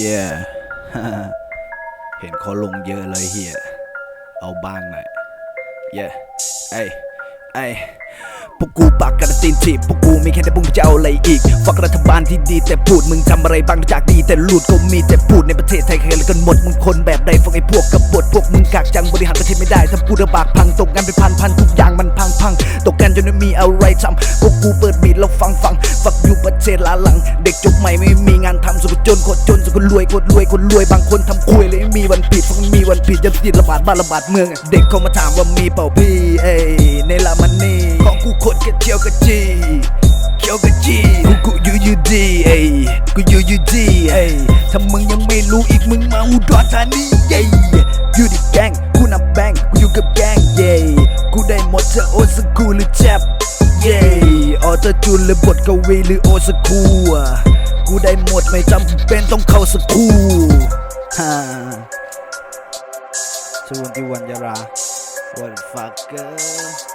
yeah เห็นเขาลงเยอะเลยเฮียเอาบ้างหน่อยเย่ไอ้ไอ้ พวกกูปากกระตีนถีบพวกกูมีแค่แต่พุ่งจะเอาอะไรอีกฟักรัฐบาลที่ดีแต่พูดมึงทำอะไรบ้างจากดีแต่หลูดก็มีแต่พูดในประเทศไทยใครกันหมดมึงคนแบบใดฟังไอ้พวกกบฏพวกมึงกากจังบริหารประเทศไม่ได้ถ้าพูดระบากพังตกงานเป็นพันพันทุกอย่างมันพังพังตกกันจนไม่มีอะไรทำพวกกูเปิดบีดแล้วฟังฟังฟักอยู่ประเทศลาหลัง เด็กจบใหม่ไม่มีงานทำสุดจนโคตรจนสุดคนรวยโคตรรวยคนรวยบางคนทำคุยเลยไม่มีวันผิดฟังมีวันผิดจะติดระบาดบ้านระบาดเมือง เด็กเขามาถามว่ามีเปล่าพี่เอ้ในละมัน กะเจียวกระจีเขียวกะจีกูกูยูยูดีเอ้กูยูยูดีเอ้ยถ้ามึงยังไม่รู้อีกมึงมาอุดรธานีเย้อยู่ดิแกงกูนับแบงกูอยู่กับแกงเย้กูได้หมดจะโอสกูหรือแจ็บเย้ออเตอร์จูนหรือบทกวีหรือโอสกูอะกูได้หมดไม่จำเป็นต้องเข้าสกูฮ่าชวนที่วันยารา What the fuck girl